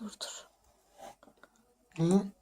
Dur dur. Ne?